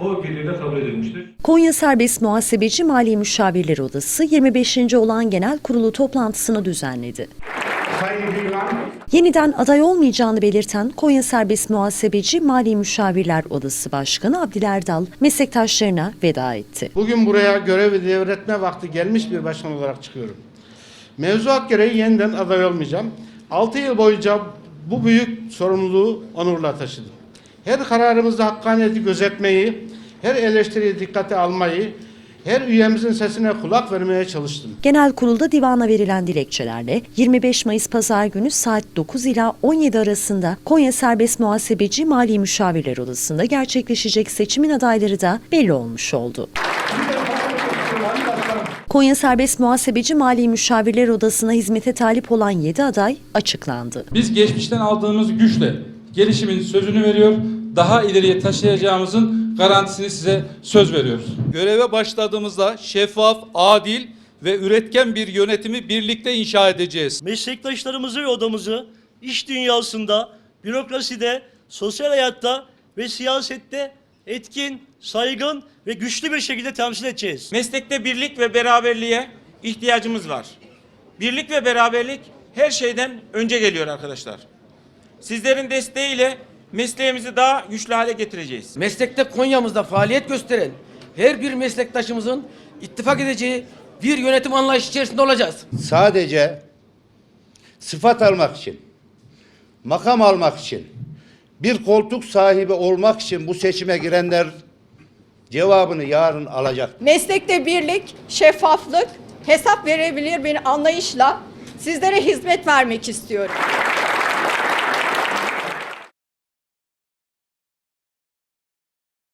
o birliğiyle kabul edilmiştir. Konya Serbest Muhasebeci Mali Müşavirler Odası 25. olan genel kurulu toplantısını düzenledi. Yeniden aday olmayacağını belirten Konya Serbest Muhasebeci Mali Müşavirler Odası Başkanı Abdülerdal meslektaşlarına veda etti. bugün buraya görevi devretme vakti gelmiş bir başkan olarak çıkıyorum. Mevzuat gereği yeniden aday olmayacağım. 6 yıl boyunca bu büyük sorumluluğu onurla taşıdım. Her kararımızda hakkaniyeti gözetmeyi, her eleştiriyi dikkate almayı, her üyemizin sesine kulak vermeye çalıştım. Genel kurulda divana verilen dilekçelerle 25 Mayıs Pazar günü saat 9 ila 17 arasında Konya Serbest Muhasebeci Mali Müşavirler Odası'nda gerçekleşecek seçimin adayları da belli olmuş oldu. Konya Serbest Muhasebeci Mali Müşavirler Odası'na hizmete talip olan 7 aday açıklandı. Biz geçmişten aldığımız güçle gelişimin sözünü veriyor, daha ileriye taşıyacağımızın garantisini size söz veriyoruz. Göreve başladığımızda şeffaf, adil ve üretken bir yönetimi birlikte inşa edeceğiz. meslektaşlarımızı ve odamızı iş dünyasında, bürokraside, sosyal hayatta ve siyasette etkin, saygın ve güçlü bir şekilde temsil edeceğiz. Meslekte birlik ve beraberliğe ihtiyacımız var. Birlik ve beraberlik her şeyden önce geliyor arkadaşlar. Sizlerin desteğiyle mesleğimizi daha güçlü hale getireceğiz. meslekte Konya'mızda faaliyet gösteren her bir meslektaşımızın ittifak edeceği bir yönetim anlayışı içerisinde olacağız. sadece sıfat almak için, makam almak için, bir koltuk sahibi olmak için bu seçime girenler cevabını yarın alacak. Meslekte birlik, şeffaflık, hesap verebilir bir anlayışla sizlere hizmet vermek istiyorum.